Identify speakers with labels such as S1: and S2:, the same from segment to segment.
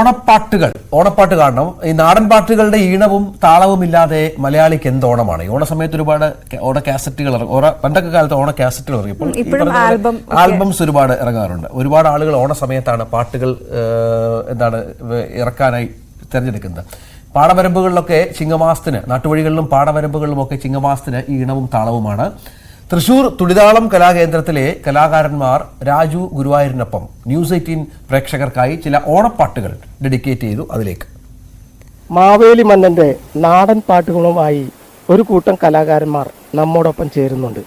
S1: ഓണപ്പാട്ടുകൾ. ഓണപ്പാട്ട് കാണണം. ഈ നാടൻ പാട്ടുകളുടെ ഈണവും താളവും ഇല്ലാതെ മലയാളിക്ക് എന്ത് ഓണമാണ്? ഈ ഓണസമയത്ത് ഒരുപാട് ഓണ കാസറ്റുകൾ ഇറങ്ങും പണ്ടൊക്കെ കാലത്ത് ഓണ കാസറ്റുകൾ
S2: ഇറങ്ങിയപ്പോൾ
S1: ആൽബംസ് ഒരുപാട് ഇറങ്ങാറുണ്ട്. ഒരുപാട് ആളുകൾ ഓണസമയത്താണ് പാട്ടുകൾ എന്താണ് ഇറക്കാനായി തിരഞ്ഞെടുക്കുന്നത്. പാടവരമ്പുകളിലൊക്കെ ചിങ്ങമാസത്തിന് നാട്ടുവഴികളിലും പാടവരമ്പുകളിലും ഒക്കെ ചിങ്ങമാസത്തിന് ഈ ഈണവും താളവുമാണ്. തൃശൂർ തുടിതാളം കലാകേന്ദ്രത്തിലെ കലാകാരന്മാർ രാജു ഗുരുവായൂരിനൊപ്പം ന്യൂസ് എയ്റ്റീൻ പ്രേക്ഷകർക്കായി ചില ഓണപ്പാട്ടുകൾ ഡെഡിക്കേറ്റ് ചെയ്തു അതിലേക്ക്.
S3: മാവേലി മന്നന്റെ നാടൻ പാട്ടുകളുമായി ഒരു കൂട്ടം കലാകാരന്മാർ നമ്മോടൊപ്പം ചേരുന്നുണ്ട്.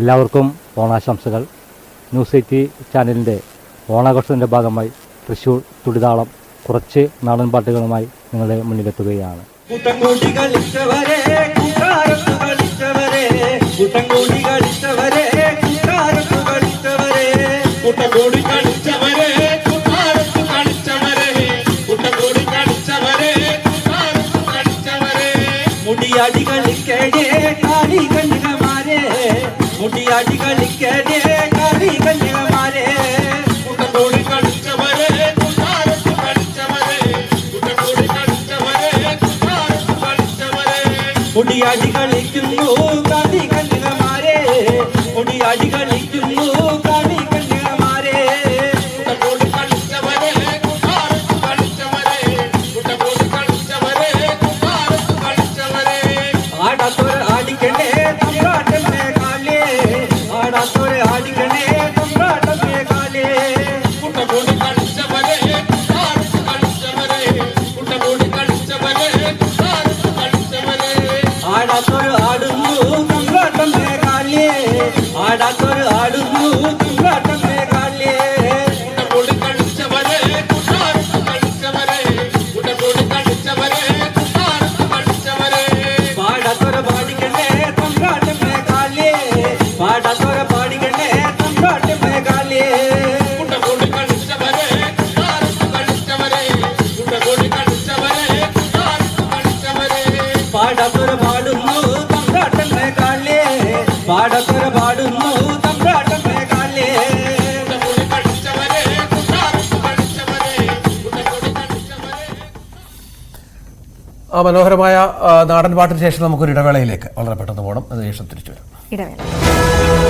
S4: എല്ലാവർക്കും ഓണാശംസകൾ. ന്യൂസ് എയ്റ്റി ചാനലിന്റെ ഓണാഘോഷത്തിന്റെ ഭാഗമായി തൃശൂർ തുടിതാളം കുറച്ച് നാടൻ പാട്ടുകളുമായി നിങ്ങളുടെ മുന്നിലെത്തുകയാണ്.
S5: കൂട്ടം കൂട്ടംകൂടി കളിച്ചവരെ കൂട്ടാരത്ത് കളിച്ചവരെ
S6: കൂട്ടംകൂടി കളിച്ചവരെ കൂട്ടാരത്ത് കളിച്ചവരെ കൂട്ടംകൂടി കളിച്ചവരെ കൂട്ടാരത്ത് കളിച്ചവരെ
S5: മുടിയാടി കളിക്കടേ കാളി കന്യകമാരെ മുടിയാടി കളിക്കടേ കാളി കന്യകമാരെ
S6: കൂട്ടംകൂടി കളിച്ചവരെ കൂട്ടാരത്ത് കളിച്ചവരെ കൂട്ടംകൂടി കളിച്ചവരെ കൂട്ടാരത്ത് കളിച്ചവരെ
S5: മുടിയാടി കളിക്കുന്നു കാളി
S6: ಹಾಡಿಕೆ
S5: പാടാത്തോരെ പാടുന്നു തമ്പ്രാട്ടമേ കാലേ. പാടാത്തോരെ പാടുന്നു തമ്പ്രാട്ടമേ കാലേ.
S1: ആ മനോഹരമായ നാടൻ പാട്ടിന് ശേഷം നമുക്കൊരു ഇടവേളയിലേക്ക്. വളരെ പെട്ടെന്ന് പോകണം അതിനുശേഷം തിരിച്ചു വരാം.
S2: ഇടവേള.